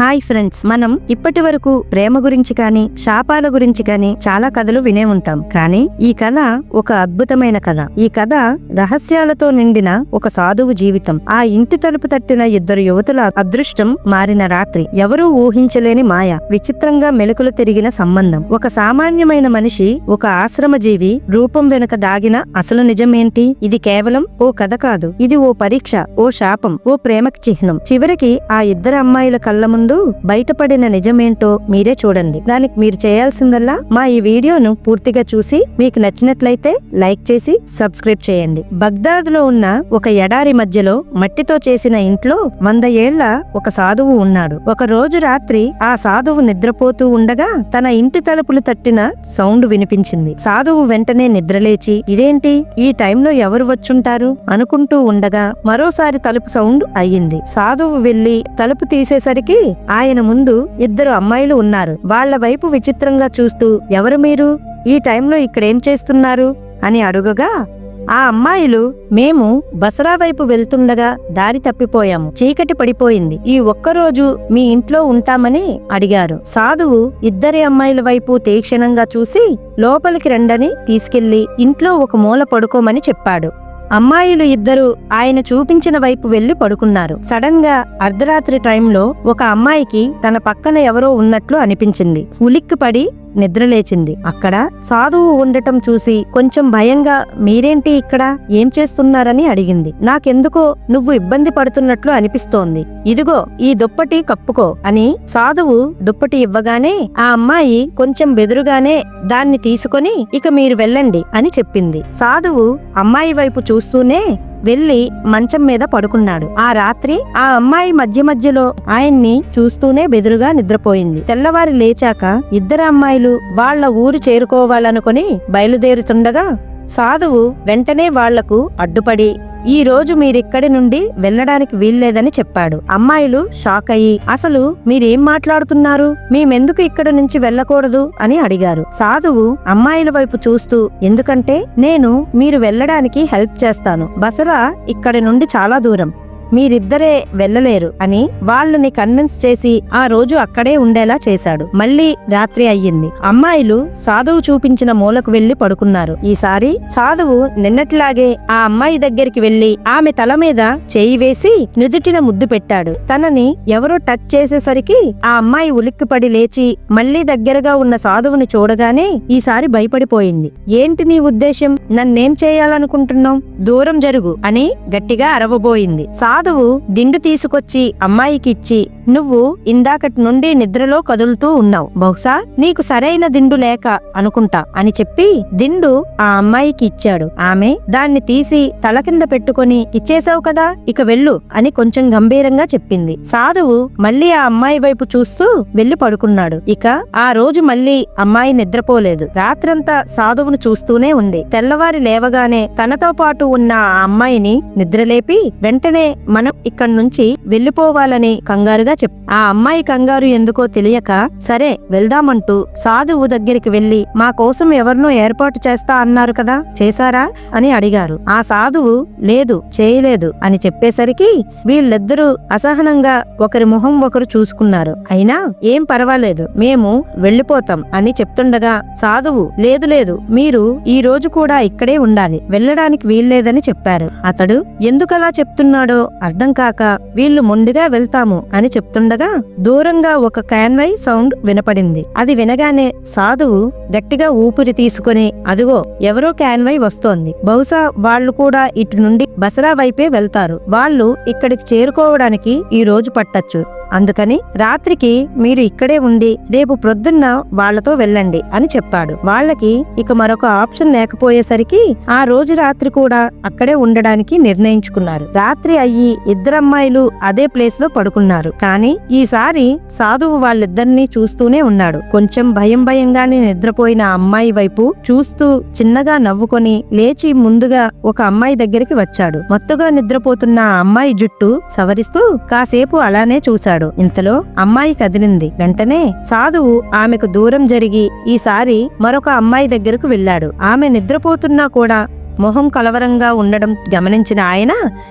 Hi friends మనం ఇప్పటి వరకు ప్రేమ గురించి కానీ శాపాల గురించి కానీ చాలా కథలు వినే ఉంటాం. కానీ ఈ కథ ఒక అద్భుతమైన కథ. ఈ కథ రహస్యాలతో నిండిన ఒక సాధువు జీవితం. ఆ ఇంటి తలుపు తట్టిన ఇద్దరు యువతుల అదృష్టం మారిన రాత్రి. ఎవరూ ఊహించలేని మాయ విచిత్రంగా మెలకులు తిరిగిన సంబంధం. ఒక సామాన్యమైన మనిషి ఒక ఆశ్రమ జీవి రూపం వెనుక దాగిన అసలు నిజమేంటి? ఇది కేవలం ఓ కథ కాదు. ఇది ఓ పరీక్ష ఓ శాపం ఓ ప్రేమకి చిహ్నం. చివరికి ఆ ఇద్దరు అమ్మాయిల కళ్ళ ముందు బయటపడిన నిజమేంటో మీరే చూడండి. దానికి మీరు చేయాల్సిందల్లా మా ఈ వీడియోను పూర్తిగా చూసి మీకు నచ్చినట్లయితే లైక్ చేసి సబ్స్క్రైబ్ చేయండి. బగ్దాద్లో ఉన్న ఒక ఎడారి మధ్యలో మట్టితో చేసిన ఇంట్లో వంద ఏళ్ళ ఒక సాధువు ఉన్నాడు. ఒక రోజు రాత్రి ఆ సాధువు నిద్రపోతూ ఉండగా తన ఇంటి తలుపులు తట్టిన సౌండ్ వినిపించింది. సాధువు వెంటనే నిద్రలేచి ఇదేంటి? ఈ టైంలో ఎవరు వచ్చుంటారు? అనుకుంటూ ఉండగా మరోసారి తలుపు సౌండ్ అయ్యింది. సాధువు వెళ్ళి తలుపు తీసేసరికి ఆయన ముందు ఇద్దరు అమ్మాయిలు ఉన్నారు. వాళ్ళ వైపు విచిత్రంగా చూస్తూ ఎవరు మీరు? ఈ టైంలో ఇక్కడేం చేస్తున్నారు? అని అడుగగా ఆ అమ్మాయిలు మేము బసరా వైపు వెళ్తుండగా దారి తప్పిపోయాము. చీకటి పడిపోయింది. ఈ ఒక్కరోజు మీ ఇంట్లో ఉంటామని అడిగారు. సాధువు ఇద్దరి అమ్మాయిల వైపు తీక్షణంగా చూసి లోపలికి రండని తీసుకెళ్ళి ఇంట్లో ఒక మూల పడుకోమని చెప్పాడు. అమ్మాయిలు ఇద్దరు ఆయన చూపించిన వైపు వెళ్ళి పడుకున్నారు. సడన్గా అర్ధరాత్రి టైంలో ఒక అమ్మాయికి తన పక్కన ఎవరో ఉన్నట్లు అనిపించింది. ఉలిక్కిపడి నిద్రలేచింది. అక్కడ సాధువు ఉండటం చూసి కొంచెం భయంగా మీరేంటి ఇక్కడ? ఏం చేస్తున్నారని అడిగింది. నాకెందుకో నువ్వు ఇబ్బంది పడుతున్నట్లు అనిపిస్తోంది. ఇదిగో ఈ దుప్పటి కప్పుకో అని సాధువు దుప్పటి ఇవ్వగానే ఆ అమ్మాయి కొంచెం బెదురుగానే దాన్ని తీసుకొని ఇక మీరు వెళ్ళండి అని చెప్పింది. సాధువు అమ్మాయి వైపు చూస్తూనే వెళ్ళి మంచం మీద పడుకున్నాడు. ఆ రాత్రి ఆ అమ్మాయి మధ్య మధ్యలో ఆయన్ని చూస్తూనే బెదురుగా నిద్రపోయింది. తెల్లవారి లేచాక ఇద్దరు అమ్మాయిలు వాళ్ళ ఊరు చేరుకోవాలనుకుని బయలుదేరుతుండగా సాధువు వెంటనే వాళ్ళకు అడ్డుపడి ఈ రోజు మీరిక్కడి నుండి వెళ్ళడానికి వీల్లేదని చెప్పాడు. అమ్మాయిలు షాక్ అయ్యి అసలు మీరేం మాట్లాడుతున్నారు? మేమెందుకు ఇక్కడ నుంచి వెళ్ళకూడదు? అని అడిగారు. సాధువు అమ్మాయిల వైపు చూస్తూ ఎందుకంటే నేను మీరు వెళ్ళడానికి హెల్ప్ చేస్తాను. బసరా ఇక్కడి నుండి చాలా దూరం. మీరిద్దరే వెళ్ళలేరు అని వాళ్ళని కన్విన్స్ చేసి ఆ రోజు అక్కడే ఉండేలా చేశాడు. మళ్ళీ రాత్రి అయ్యింది. అమ్మాయిలు సాధువు చూపించిన మూలకు వెళ్ళి పడుకున్నారు. ఈసారి సాధువు నిన్నట్లాగే ఆ అమ్మాయి దగ్గరికి వెళ్ళి ఆమె తల మీద చేయి వేసి నుదుటిన ముద్దు పెట్టాడు. తనని ఎవరో టచ్ చేసేసరికి ఆ అమ్మాయి ఉలిక్కిపడి లేచి మళ్ళీ దగ్గరగా ఉన్న సాధువుని చూడగానే ఈసారి భయపడిపోయింది. ఏంటి నీ ఉద్దేశం నన్నేం చేయాలనుకుంటున్నావు? దూరం జరుగు అని గట్టిగా అరవబోయింది. సాధువు దిండు తీసుకొచ్చి అమ్మాయికి ఇచ్చి నువ్వు ఇందాకటి నుండి నిద్రలో కదులుతూ ఉన్నావు. బహుశా నీకు సరైన దిండు లేక అనుకుంటా అని చెప్పి దిండు ఆ అమ్మాయికి ఇచ్చాడు. ఆమె దాన్ని తీసి తల కింద పెట్టుకొని ఇచ్చేసావు కదా ఇక వెళ్ళు అని కొంచెం గంభీరంగా చెప్పింది. సాధువు మళ్ళీ ఆ అమ్మాయి వైపు చూస్తూ వెళ్ళి పడుకున్నాడు. ఇక ఆ రోజు మళ్ళీ అమ్మాయి నిద్రపోలేదు. రాత్రంతా సాధువును చూస్తూనే ఉంది. తెల్లవారి లేవగానే తనతో పాటు ఉన్న ఆ అమ్మాయిని నిద్రలేపి వెంటనే మనం ఇక్కడి నుంచి వెళ్ళిపోవాలని కంగారుగా చెప్ ఆ అమ్మాయి కంగారు ఎందుకో తెలియక సరే వెళ్దామంటూ సాధువు దగ్గరికి వెళ్ళి మా కోసం ఎవరినో ఏర్పాటు చేస్తా అన్నారు కదా చేశారా? అని అడిగారు. ఆ సాధువు లేదు చేయలేదు అని చెప్పేసరికి వీళ్ళిద్దరూ అసహనంగా ఒకరి మొహం ఒకరు చూసుకున్నారు. అయినా ఏం పర్వాలేదు మేము వెళ్ళిపోతాం అని చెప్తుండగా సాధువు లేదు లేదు మీరు ఈ రోజు కూడా ఇక్కడే ఉండాలి వెళ్ళడానికి వీల్లేదని చెప్పారు. అతడు ఎందుకలా చెప్తున్నాడో అర్థం కాక వీళ్ళు ముందుగా వెళ్తాము అని చెప్తుండగా దూరంగా ఒక క్యాన్వై సౌండ్ వినపడింది. అది వినగానే సాధువు గట్టిగా ఊపిరి తీసుకుని అదిగో ఎవరో క్యాన్వై వస్తోంది. బహుశా వాళ్ళు కూడా ఇటు నుండి బసరా వైపే వెళ్తారు. వాళ్ళు ఇక్కడికి చేరుకోవడానికి ఈ రోజు పట్టచ్చు. అందుకని రాత్రికి మీరు ఇక్కడే ఉండి రేపు ప్రొద్దున్న వాళ్ళతో వెళ్ళండి అని చెప్పాడు. వాళ్ళకి ఇక మరొక ఆప్షన్ లేకపోయేసరికి ఆ రోజు రాత్రి కూడా అక్కడే ఉండడానికి నిర్ణయించుకున్నారు. రాత్రి అయ్యి ఈ ఇద్దరమ్మాయిలు అదే ప్లేస్లో పడుకున్నారు. కానీ ఈసారి సాధువు వాళ్ళిద్దరినీ చూస్తూనే ఉన్నాడు. కొంచెం భయం భయంగానే నిద్రపోయిన అమ్మాయి వైపు చూస్తూ చిన్నగా నవ్వుకొని లేచి ముందుగా ఒక అమ్మాయి దగ్గరికి వచ్చాడు. మత్తుగా నిద్రపోతున్న ఆ అమ్మాయి జుట్టు సవరిస్తూ కాసేపు అలానే చూశాడు. ఇంతలో అమ్మాయి కదిలింది. వెంటనే సాధువు ఆమెకు దూరం జరిగి ఈసారి మరొక అమ్మాయి దగ్గరకు వెళ్ళాడు. ఆమె నిద్రపోతున్నా కూడా మొహం కలవరంగా ఉండడం గమనించిన ఆయన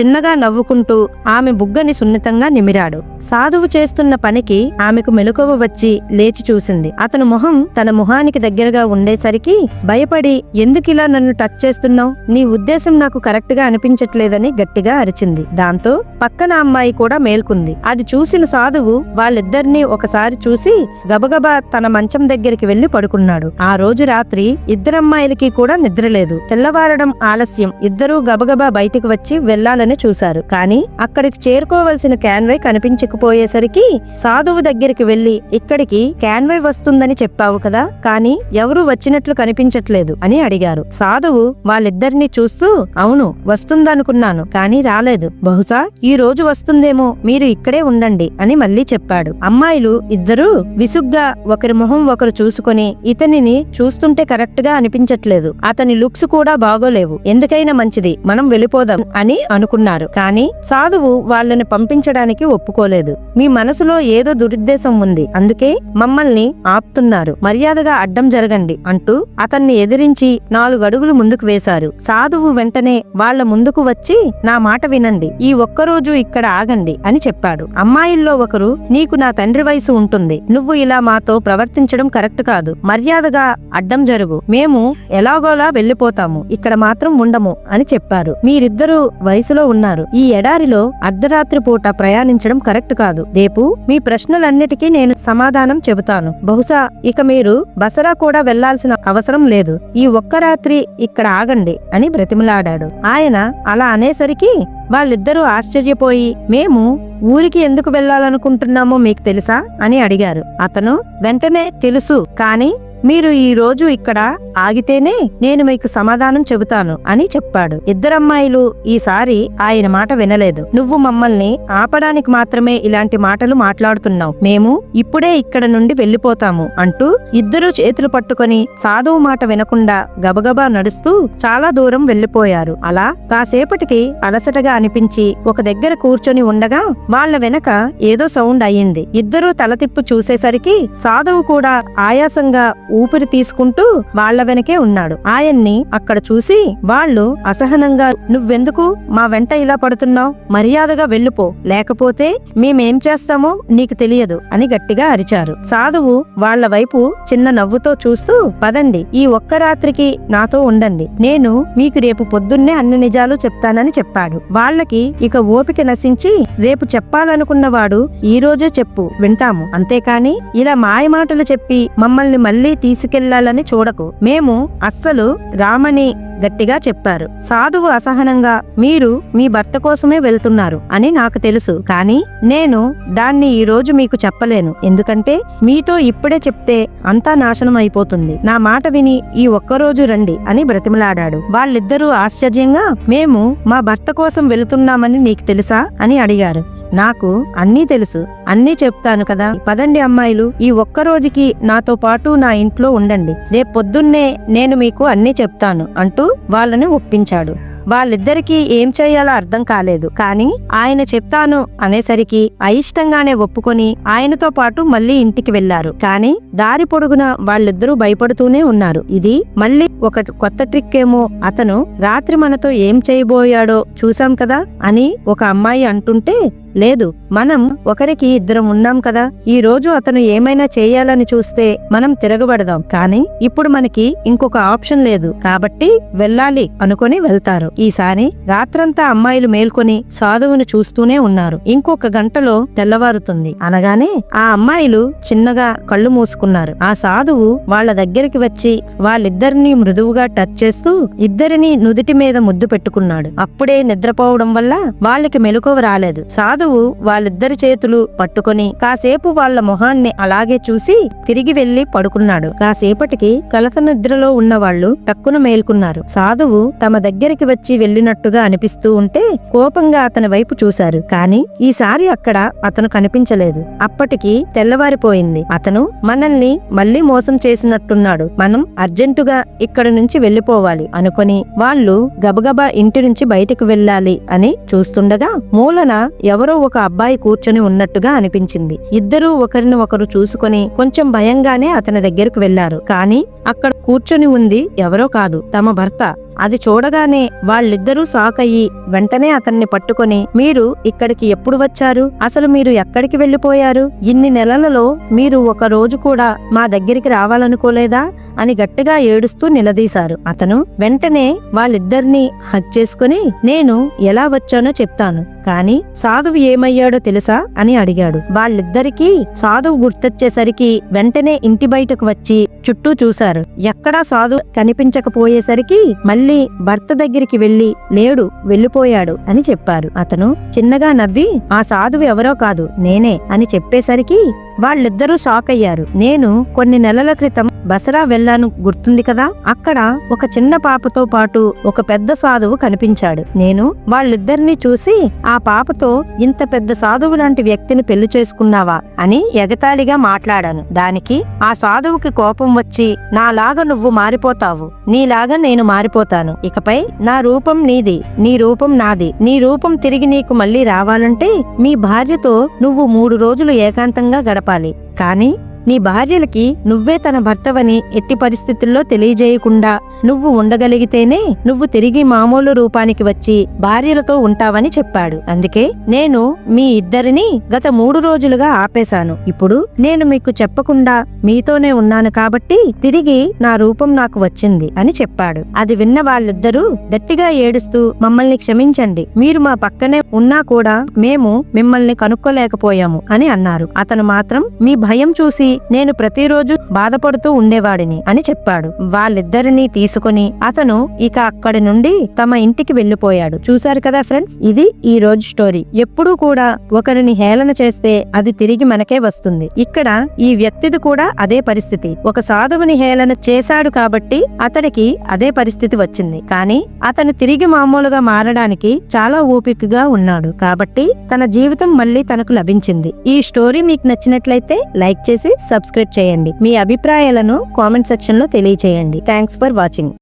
చిన్నగా నవ్వుకుంటూ ఆమె బుగ్గని సున్నితంగా నిమిరాడు. సాధువు చేస్తున్న పనికి ఆమెకు మెలకువ వచ్చి లేచి చూసింది. అతను మొహం తన మొహానికి దగ్గరగా ఉండేసరికి భయపడి ఎందుకిలా నన్ను టచ్ చేస్తున్నావు? నీ ఉద్దేశం నాకు కరెక్ట్గా అనిపించట్లేదని గట్టిగా అరిచింది. దాంతో పక్కన అమ్మాయి కూడా మేల్కుంది. అది చూసిన సాధువు వాళ్ళిద్దరినీ ఒకసారి చూసి గబగబా తన మంచం దగ్గరికి వెళ్ళి పడుకున్నాడు. ఆ రోజు రాత్రి ఇద్దరమ్మాయిలకి కూడా నిద్రలేదు. తెల్లవారడం ఆలస్యం. ఇద్దరూ గబగబా బయటికి వచ్చి వెళ్ళాలని చూశారు. కానీ అక్కడికి చేరుకోవలసిన క్యాన్వై కనిపించకపోయేసరికి సాధువు దగ్గరికి వెళ్ళి ఇక్కడికి క్యాన్వై వస్తుందని చెప్పావు కదా కానీ ఎవరూ వచ్చినట్లు కనిపించట్లేదు అని అడిగారు. సాధువు వాళ్ళిద్దరినీ చూస్తూ అవును వస్తుందనుకున్నాను కానీ రాలేదు. బహుశా ఈ రోజు వస్తుందేమో మీరు ఇక్కడే ఉండండి అని మళ్ళీ చెప్పాడు. అమ్మాయిలు ఇద్దరూ విసుగ్గా ఒకరి మొహం ఒకరు చూసుకొని ఇతనిని చూస్తుంటే కరెక్ట్గా అనిపించట్లేదు. అతని లుక్స్ కూడా బాగోలేదు. లేవు. ఎందుకైనా మంచిది. మనం వెళ్ళిపోదాం అని అనుకున్నారు. కానీ సాధువు వాళ్ళని పంపించడానికి ఒప్పుకోలేదు. మీ మనసులో ఏదో దురుద్దేశం ఉంది. అందుకే మమ్మల్ని ఆపుతున్నారు. మర్యాదగా అడ్డం జరగండి అంటూ అతన్ని ఎదిరించి నాలుగు అడుగులు ముందుకు వేశారు. సాధువు వెంటనే వాళ్ళ ముందుకు వచ్చి నా మాట వినండి. ఈ ఒక్కరోజు ఇక్కడ ఆగండి అని చెప్పాడు. అమ్మాయిల్లో ఒకరు నీకు నా తండ్రి వయసు ఉంటుంది. నువ్వు ఇలా మాతో ప్రవర్తించడం కరెక్ట్ కాదు. మర్యాదగా అడ్డం జరుగు. మేము ఎలాగోలా వెళ్ళిపోతాము. ఇక్కడ మాత్రం ఉండము అని చెప్పారు. మీరిద్దరూ వయసులో ఉన్నారు. ఈ ఎడారిలో అర్ధరాత్రి పూట ప్రయాణించడం కరెక్ట్ కాదు. రేపు మీ ప్రశ్నలన్నిటికీ నేను సమాధానం చెబుతాను. బహుశా ఇక మీరు బసరా కూడా వెళ్ళాల్సిన అవసరం లేదు. ఈ ఒక్క రాత్రి ఇక్కడ ఆగండి అని బ్రతిమలాడాడు. ఆయన అలా అనేసరికి వాళ్ళిద్దరూ ఆశ్చర్యపోయి మేము ఊరికి ఎందుకు వెళ్ళాలనుకుంటున్నామో మీకు తెలుసా? అని అడిగారు. అతను వెంటనే తెలుసు కానీ మీరు ఈ రోజు ఇక్కడ ఆగితేనే నేను మీకు సమాధానం చెబుతాను అని చెప్పాడు. ఇద్దరమ్మాయిలు ఈసారి ఆయన మాట వినలేదు. నువ్వు మమ్మల్ని ఆపడానికి మాత్రమే ఇలాంటి మాటలు మాట్లాడుతున్నావు. మేము ఇప్పుడే ఇక్కడ నుండి వెళ్ళిపోతాము అంటూ ఇద్దరు చేతులు పట్టుకొని సాధువు మాట వినకుండా గబగబా నడుస్తూ చాలా దూరం వెళ్ళిపోయారు అలా కాసేపటికి అలసటగా అనిపించి ఒక దగ్గర కూర్చొని ఉండగా వాళ్ళ వెనక ఏదో సౌండ్ అయ్యింది. ఇద్దరూ తల తిప్పు చూసేసరికి సాధువు కూడా ఆయాసంగా ఊపిరి తీసుకుంటూ వాళ్ళ వెనకే ఉన్నాడు. ఆయన్ని అక్కడ చూసి వాళ్ళు అసహనంగా నువ్వెందుకు? మా వెంట ఇలా పడుతున్నావు? మర్యాదగా వెళ్ళిపో. లేకపోతే మేమేం చేస్తామో నీకు తెలియదు అని గట్టిగా అరిచారు. సాధువు వాళ్ళ వైపు చిన్న నవ్వుతో చూస్తూ పదండి ఈ ఒక్క రాత్రికి నాతో ఉండండి. నేను మీకు రేపు పొద్దున్నే అన్ని నిజాలు చెప్తానని చెప్పాడు. వాళ్ళకి ఇక ఓపిక నశించి రేపు చెప్పాలనుకున్నవాడు ఈ రోజే చెప్పు వింటాము. అంతేకాని ఇలా మాయమాటలు చెప్పి మమ్మల్ని మళ్ళీ తీసుకెళ్ళాలని చూడకు. మేము అస్సలు రామని గట్టిగా చెప్పారు. సాధువు అసహనంగా మీరు మీ భర్త కోసమే వెళ్తున్నారు అని నాకు తెలుసు. కానీ నేను దాన్ని ఈ రోజు మీకు చెప్పలేను. ఎందుకంటే మీతో ఇప్పుడే చెప్తే అంతా నాశనం అయిపోతుంది. నా మాట విని ఈ ఒక్కరోజు రండి అని బ్రతిమలాడాడు. వాళ్ళిద్దరూ ఆశ్చర్యంగా మేము మా భర్త కోసం వెళుతున్నామని నీకు తెలుసా అని అడిగారు. నాకు అన్నీ తెలుసు అన్నీ చెప్తాను కదా. పదండి అమ్మాయిలు ఈ ఒక్క రోజుకి నాతో పాటు నా ఇంట్లో ఉండండి. రేపు పొద్దున్నే నేను మీకు అన్నీ చెప్తాను అంటూ వాళ్ళని ఒప్పించాడు. వాళ్ళిద్దరికీ ఏం చేయాలో అర్థం కాలేదు. కానీ ఆయన చెప్తాను అనేసరికి అయిష్టంగానే ఒప్పుకొని ఆయనతో పాటు మళ్ళీ ఇంటికి వెళ్ళారు కానీ దారి పొడుగున వాళ్ళిద్దరూ భయపడుతూనే ఉన్నారు. ఇది మళ్ళీ ఒక కొత్త ట్రిక్ ఏమో అతను రాత్రి మనతో ఏం చేయబోయాడో చూశాం కదా అని ఒక అమ్మాయి అంటుంటే లేదు మనం ఒకరికి ఇద్దరం ఉన్నాం కదా. ఈ రోజు అతను ఏమైనా చేయాలని చూస్తే మనం తిరగబడదాం. కానీ ఇప్పుడు మనకి ఇంకొక ఆప్షన్ లేదు. కాబట్టి వెళ్ళాలి అనుకొని వెళ్తారు. ఈసారి రాత్రంతా అమ్మాయిలు మేల్కొని సాధువును చూస్తూనే ఉన్నారు. ఇంకొక గంటలో తెల్లవారుతుంది. అనగానే ఆ అమ్మాయిలు చిన్నగా కళ్ళు మూసుకున్నారు. ఆ సాధువు వాళ్ళ దగ్గరికి వచ్చి వాళ్ళిద్దరినీ మృదువుగా టచ్ చేస్తూ ఇద్దరిని నుదుటి మీద ముద్దు పెట్టుకున్నాడు. అప్పుడే నిద్రపోవడం వల్ల వాళ్ళకి మెలకువ రాలేదు. సాధువు వాళ్ళిద్దరి చేతులు పట్టుకొని కాసేపు వాళ్ళ మొహాన్ని అలాగే చూసి తిరిగి వెళ్ళి పడుకున్నాడు. కాసేపటికి కలత నిద్రలో ఉన్న వాళ్ళు టక్కున మేల్కున్నారు. సాధువు తమ దగ్గరికి వచ్చి వెళ్ళినట్టుగా అనిపిస్తూ ఉంటే కోపంగా అతని వైపు చూశారు. కానీ ఈసారి అక్కడ అతను కనిపించలేదు. అప్పటికి తెల్లవారిపోయింది. అతను మనల్ని మళ్ళీ మోసం చేసినట్టున్నాడు. మనం అర్జెంటుగా ఇక్కడి నుంచి వెళ్ళిపోవాలి అనుకొని వాళ్ళు గబగబా ఇంటి నుంచి బయటికి వెళ్ళాలి అని చూస్తుండగా మూలన ఎవరో ఒక అబ్బాయి కూర్చొని ఉన్నట్టుగా అనిపించింది. ఇద్దరూ ఒకరిని ఒకరు చూసుకొని కొంచెం భయంగానే అతని దగ్గరకు వెళ్ళారు కానీ అక్కడ కూర్చొని ఉంది ఎవరో కాదు తమ భర్త. అది చూడగానే వాళ్ళిద్దరూ షాక్ అయ్యి వెంటనే అతన్ని పట్టుకొని మీరు ఇక్కడికి ఎప్పుడు వచ్చారు? అసలు మీరు ఎక్కడికి వెళ్ళిపోయారు? ఇన్ని నెలలలో మీరు ఒక రోజు కూడా మా దగ్గరికి రావాలనుకోలేదా? అని గట్టిగా ఏడుస్తూ నిలదీశారు. అతను వెంటనే వాళ్ళిద్దరినీ హక్ చేసుకుని నేను ఎలా వచ్చానో చెప్తాను కాని సాధువు ఏమయ్యాడో తెలుసా? అని అడిగాడు. వాళ్ళిద్దరికీ సాధువు గుర్తొచ్చేసరికి వెంటనే ఇంటి బయటకు వచ్చి చుట్టూ చూశారు. ఎక్కడా సాధు కనిపించకపోయేసరికి మళ్ళీ భర్త దగ్గరికి వెళ్ళి లేడు వెళ్ళిపోయాడు అని చెప్పారు. అతను చిన్నగా నవ్వి ఆ సాధువు ఎవరో కాదు నేనే అని చెప్పేసరికి వాళ్ళిద్దరూ షాక్ అయ్యారు నేను కొన్ని నెలల క్రితం బసరా వెళ్ళాను గుర్తుంది కదా? అక్కడ ఒక చిన్న పాపతో పాటు ఒక పెద్ద సాధువు కనిపించాడు. నేను వాళ్ళిద్దరినీ చూసి ఆ పాపతో ఇంత పెద్ద సాధువు లాంటి వ్యక్తిని పెళ్ళి చేసుకున్నావా? అని ఎగతాళిగా మాట్లాడాను. దానికి ఆ సాధువుకి కోపం వచ్చి నాలాగా నువ్వు మారిపోతావు. నీలాగా నేను మారిపోతాను. ఇకపై నా రూపం నీది. నీ రూపం నాది. నీ రూపం తిరిగి నీకు మళ్ళీ రావాలంటే మీ భార్యతో నువ్వు మూడు రోజులు ఏకాంతంగా గడప గడపాలి కానీ నీ భార్యలకి నువ్వే తన భర్తవని ఎట్టి పరిస్థితుల్లో తెలియజేయకుండా నువ్వు ఉండగలిగితేనే నువ్వు తిరిగి మామూలు రూపానికి వచ్చి భార్యలతో ఉంటావని చెప్పాడు. అందుకే నేను మీ ఇద్దరిని గత మూడు రోజులుగా ఆపేశాను. ఇప్పుడు నేను మీకు చెప్పకుండా మీతోనే ఉన్నాను కాబట్టి తిరిగి నా రూపం నాకు వచ్చింది అని చెప్పాడు. అది విన్న వాళ్ళిద్దరూ గట్టిగా ఏడుస్తూ మమ్మల్ని క్షమించండి. మీరు మా పక్కనే ఉన్నా కూడా మేము మిమ్మల్ని కనుక్కోలేకపోయాము అని అన్నారు. అతను మాత్రం మీ భయం చూసి నేను ప్రతిరోజు బాధపడుతూ ఉండేవాడిని అని చెప్పాడు. వాళ్ళిద్దరినీ తీసుకుని అతను ఇక అక్కడి నుండి తమ ఇంటికి వెళ్ళిపోయాడు చూశారు కదా ఫ్రెండ్స్? ఇది ఈ రోజు స్టోరీ. ఎప్పుడూ కూడా ఒకరిని హేళన చేస్తే అది తిరిగి మనకే వస్తుంది. ఇక్కడ ఈ వ్యక్తిది కూడా అదే పరిస్థితి. ఒక సాధువుని హేళన చేశాడు కాబట్టి అతనికి అదే పరిస్థితి వచ్చింది. కానీ అతను తిరిగి మామూలుగా మారడానికి చాలా ఓపికగా ఉన్నాడు. కాబట్టి తన జీవితం మళ్ళీ తనకు లభించింది. ఈ స్టోరీ మీకు నచ్చినట్లయితే లైక్ చేసి సబ్స్క్రైబ్ చేయండి. మీ అభిప్రాయాలను కామెంట్ సెక్షన్లో తెలియచేయండి. Thanks for watching